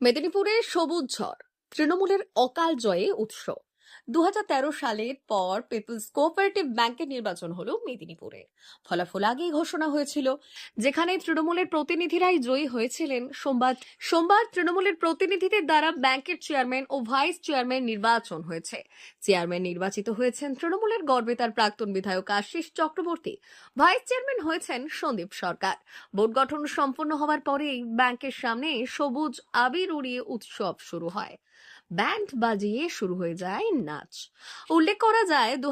মেদিনীপুরে সবুজ ঝড় তৃণমূলের অকাল জয়ে উৎস। দু হাজার তেরো সালের পর পিপলস কোঅপারেটিভ ব্যাংকের নির্বাচন হলো মেদিনীপুরে। ফলাফল আগেই ঘোষণা হয়েছিল, যেখানে তৃণমূলের প্রতিনিধিরাই জয়ী হয়েছিলেন সোমবার। সোমবার তৃণমূলের প্রতিনিধিদের দ্বারা ব্যাংকের চেয়ারম্যান ও ভাইস চেয়ারম্যান নির্বাচন হয়েছে। চেয়ারম্যান নির্বাচিত হয়েছেন তৃণমূলের গর্বে তার প্রাক্তন বিধায়ক আশিস চক্রবর্তী। ভাইস চেয়ারম্যান হয়েছেন সন্দীপ সরকার। বোর্ড গঠন সম্পন্ন হওয়ার পরেই ব্যাংকের সামনে সবুজ আবির উড়িয়ে উৎসব শুরু হয়। ব্যান্ড বাজিয়ে শুরু হয়ে যায় নাচ। উল্লেখ করা যায় দু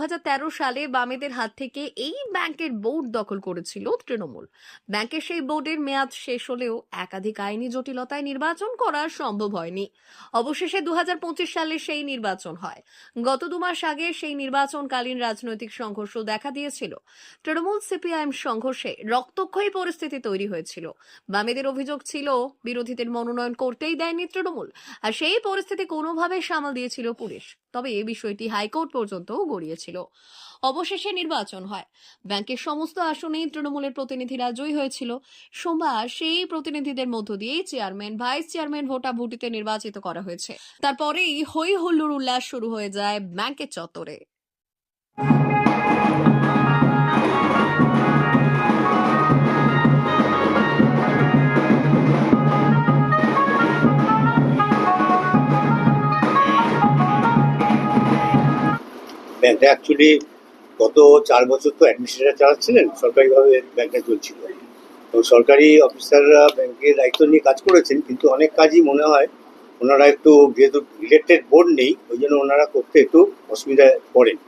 সালে বামেদের হাত থেকে এই ব্যাংকের বোর্ড দখল করেছিল তৃণমূল। ব্যাংকের সেই বোর্ডের মেয়াদ শেষ হলেও একাধিক আইনি জটিলতায় নির্বাচন করা সম্ভব হয়নি। অবশেষে দু সালে সেই নির্বাচন হয়। গত দু মাস আগে সেই নির্বাচনকালীন রাজনৈতিক সংঘর্ষ দেখা দিয়েছিল। তৃণমূল সিপিআইএম সংঘর্ষে রক্তক্ষয়ী পরিস্থিতি তৈরি হয়েছিল। বামেদের অভিযোগ ছিল, বিরোধীদের মনোনয়ন করতেই দেয়নি তৃণমূল। আর সেই পরিস্থিতি কোনোভাবে সামাল দিয়েছিল পুলিশ। তবে এ বিষয়টি হাইকোর্ট পর্যন্ত গড়িয়েছিল। অবশেষে নির্বাচন হয়। ব্যাংকের সমস্ত আসনেই তৃণমূলের প্রতিনিধিরা জয়ী হয়েছিল। সোমবার সেই প্রতিনিধিদের মধ্য দিয়ে চেয়ারম্যান, ভাইস চেয়ারম্যান ভোটাভুটিতে নির্বাচিত করা হয়েছে। তারপরেই হৈ হুল্লুর উল্লাস শুরু হয়ে যায় ব্যাংকের চত্বরে। ব্যাংকটা অ্যাকচুয়ালি গত চার বছর তো অ্যাডমিনিস্ট্রেটর চালাচ্ছিলেন, সরকারিভাবে ব্যাংকটা চলছিল। তো সরকারি অফিসাররা ব্যাংকের দায়িত্ব নিয়ে কাজ করেছেন, কিন্তু অনেক কাজই মনে হয় ওনারা একটু যেহেতু ইলেক্টেড বোর্ড নেই, ওই জন্য ওনারা করতে একটু অসুবিধায় পড়েন।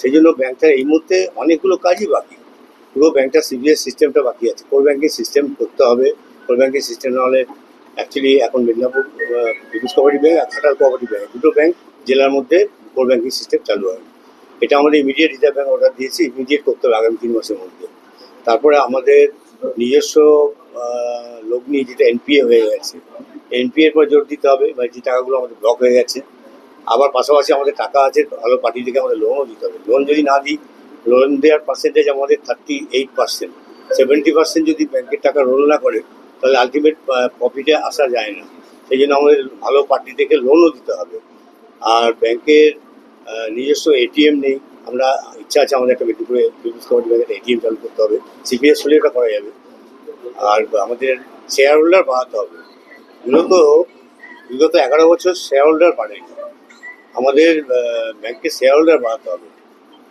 সেই জন্য ব্যাংকটার এই মুহূর্তে অনেকগুলো কাজই বাকি। পুরো ব্যাংকটা সিবিএস সিস্টেমটা বাকি আছে। কোর ব্যাংকিং সিস্টেম করতে হবে। কোর ব্যাংকিং সিস্টেম নাহলে অ্যাকচুয়ালি এখন মেদিনীপুর পিপুলস কোঅপারেটিভ ব্যাংক আর খাটাল কোঅপারেটিভ ব্যাংক দুটো ব্যাংক জেলার মধ্যে কোর ব্যাঙ্কিং সিস্টেম চালু হয়। এটা আমাদের ইমিডিয়েট রিজার্ভ ব্যাঙ্ক অর্ডার দিয়েছি ইমিডিয়েট করতে হবে আগামী তিন মাসের মধ্যে। তারপরে আমাদের নিজস্ব নিয়ে যেটা এনপিএ হয়ে গেছে এনপিএর পর জোর দিতে হবে মানে যে টাকাগুলো আমাদের ব্লক হয়ে গেছে। আবার পাশাপাশি আমাদের টাকা আছে, ভালো পার্টি থেকে আমাদের লোনও দিতে হবে। লোন যদি না দিই লোন দেওয়ার পার্সেন্টেজ আমাদের thirty eight percent seventy percent যদি ব্যাংকের টাকা রোল না করে, তাহলে আলটিমেট প্রফিটে আসা যায় না। সেই জন্য আমাদের ভালো পার্টি থেকে লোনও দিতে হবে। আর ব্যাংকের নিজস্ব এটিএম নেই। আমরা ইচ্ছা আছে আমাদের একটা মেদিনীপুরে পিপুলস ব্যাংকের এটিএম চালু করতে হবে। সিপিএস হলে এটা করা যাবে। আর আমাদের শেয়ার হোল্ডার বাড়াতে হবে। মূলত বিগত এগারো বছর শেয়ার হোল্ডার বাড়েনি আমাদের ব্যাংকের শেয়ার হোল্ডার বাড়াতে হবে।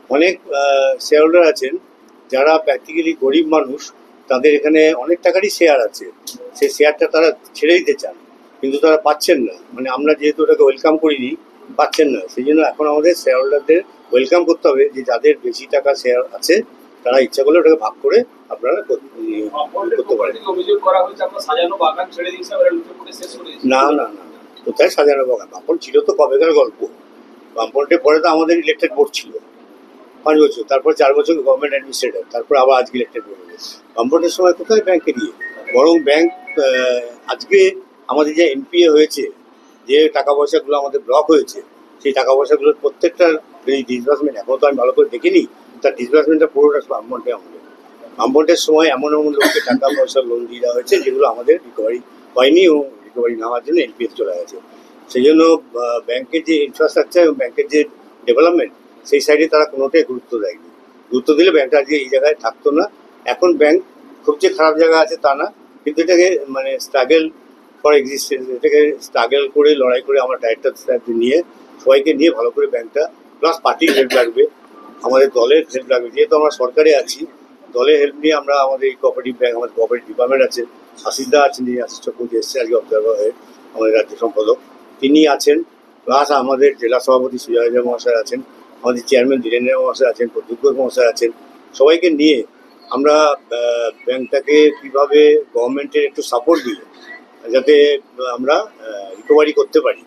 অনেক শেয়ার হোল্ডার আছেন যারা প্র্যাকটিক্যালি গরিব মানুষ। তাদের এখানে অনেক টাকারই শেয়ার আছে। সেই শেয়ারটা তারা ছেড়ে দিতে চান। কিন্তু তারা পাচ্ছেন না। মানে আমরা যেহেতু ওটাকে ওয়েলকাম করিনি পাচ্ছেন না। সেই জন্য এখন আমাদের শেয়ার হোল্ডারদের ওয়েলকাম করতে হবে যে যাদের বেশি টাকা শেয়ার আছে তারা ইচ্ছা করলে ওটাকে ভাগ করে আপনারা করতে পারেন। না না না। কোথায় সাজানো বাগান? বাপন ছিল তো কবেকার গল্প। বামপন্টের পরে তো আমাদের ইলেক্টেড বোর্ড ছিল। পাঁচ বছর তারপর চার বছর গভর্নমেন্ট অ্যাডমিনিস্ট্রেটর তারপর আবার আজকে ইলেক্টেড বোর্ড বামপন্টের সময় কোথায় ব্যাংকে নিয়ে বরং ব্যাংক আজকে আমাদের যে এনপিএ হয়েছে যে টাকা পয়সাগুলো আমাদের ব্লক হয়েছে, সেই টাকা পয়সাগুলোর প্রত্যেকটার এই ডিসবার্সমেন্ট এখনও তো আমি ভালো করে দেখিনি, তার ডিসবার্সমেন্টটা পুরোটা বামপন্টে আমাদের বামপন্টের সময় এমন এমন লোককে টাকা পয়সা লোন দিয়ে দেওয়া হয়েছে, যেগুলো আমাদের রিকভারি হয়নি এবং রিকভারি না হওয়ার জন্য এনপিএস চলে গেছে। সেই জন্য ব্যাংকের যে ইনফ্রাস্ট্রাকচার এবং ব্যাংকের যে ডেভেলপমেন্ট সেই সাইডে তারা কোনোটাই গুরুত্ব দেয়নি। গুরুত্ব দিলে ব্যাংকটা আজকে এই জায়গায় থাকতো না। এখন ব্যাংক খুব যে খারাপ জায়গা আছে তা না, কিন্তু এটাকে মানে স্ট্রাগল ফর এক্সিস্টেন্স এটাকে স্ট্রাগল করে, লড়াই করে আমরা ডাইরেক্টর স্যারকে নিয়ে, সবাইকে নিয়ে ভালো করে ব্যাংকটা প্লাস পার্টির হেল্প লাগবে, আমাদের দলের হেল্প লাগবে। যেহেতু আমরা সরকারে আছি, দলের হেল্প নিয়ে আমরা আমাদের এই কোঅপারেটিভ ব্যাংক আমাদের কোঅপারেটিভ ডিপার্টমেন্ট আছে। আশিসদা আছেন, যিনি আশিস চক্রবর্তী এসছে, আজকে অবজারভার হয়ে আমাদের রাজ্য সম্পাদক। তিনি আছেন প্লাস আমাদের জেলা সভাপতি সুজয় মহাশয় আছেন, আমাদের চেয়ারম্যান ধীরেন্দ্র মহাশয় আছেন ঘোষ মহাশয় আছেন। সবাইকে নিয়ে আমরা ব্যাংকটাকে কীভাবে গভর্নমেন্টের একটু সাপোর্ট দিয়ে যাতে আমরা রিকভারি করতে পারি।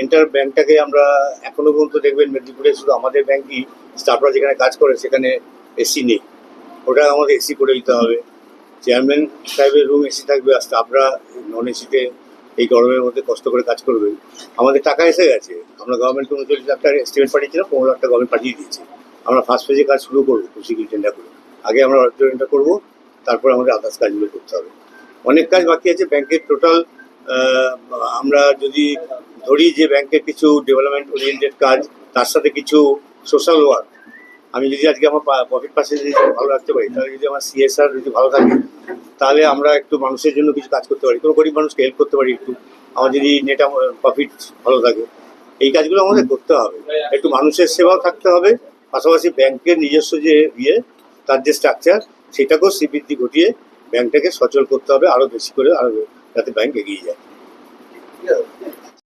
এন্টার ব্যাংকটাকে আমরা এখনও পর্যন্ত দেখবেন মেদিনীপুরে শুধু আমাদের ব্যাংকই স্টাফরা যেখানে কাজ করে সেখানে এসি নেই। ওটা আমাদের এসি করে দিতে হবে। চেয়ারম্যান সাহেবের রুম এসি থাকবে আর স্টাফরা নন এসিতে এই গরমের মধ্যে কষ্ট করে কাজ করবে। আমাদের টাকা এসে গেছে। আমরা গভর্নমেন্টকে উনচল্লিশ লাখ টাকা এস্টিমেট পাঠিয়েছিলাম, পনেরো লাখ টাকা গভর্নমেন্ট পাঠিয়ে দিয়েছে। আমরা ফার্স্ট ফেজে কাজ শুরু করব, কৃষি টেন্ডার করে। আগে আমরা অডিটোরিয়ামটা করব, তারপর আমাদের আদার্স কাজগুলো করতে হবে। অনেক কাজ বাকি আছে। ব্যাংকের টোটাল আমরা যদি ধরি যে ব্যাংকের কিছু ডেভেলপমেন্ট ওরিয়েন্টেড কাজ, তার সাথে কিছু সোশ্যাল ওয়ার্ক আমি যদি আজকে আমার প্রফিট পার্সেন্টেজ ভালো রাখতে পারি, তাহলে যদি আমার সিএসআর যদি ভালো থাকে, তাহলে আমরা একটু মানুষের জন্য কিছু কাজ করতে পারি। কোনো গরিব মানুষকে হেল্প করতে পারি একটু। আমার যদি নেট প্রফিট ভালো থাকে, এই কাজগুলো আমাদের করতে হবে। একটু মানুষের সেবাও থাকতে হবে। পাশাপাশি ব্যাংকের নিজস্ব যে ইয়ে তার যে স্ট্রাকচার সেটাকেও শ্রীবৃদ্ধি ঘটিয়ে ব্যাংকটাকে সচল করতে হবে, আরও বেশি করে আরও যাতে ব্যাংক এগিয়ে যায়।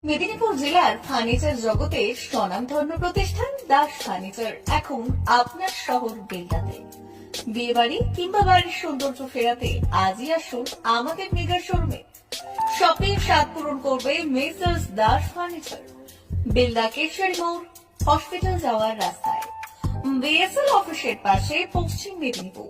মেদিনীপুর জেলার ফার্নিচার জগতে স্বনামধন্য প্রতিষ্ঠান দাস ফার্নিচার এখন আপনার শহর বেলদাতে বিয়ে বাড়ি কিংবা বাড়ির সৌন্দর্য ফেরাতে আজই আসুন আমাদের মেগা শোরুমে। শপিং স্বাদ পূরণ করবে মেসার্স দাস ফার্নিচার। বেলদা কেশারি মোড়, হসপিটাল যাওয়ার রাস্তায়। বিএসএল অফিসের পাশে পশ্চিম মেদিনীপুর।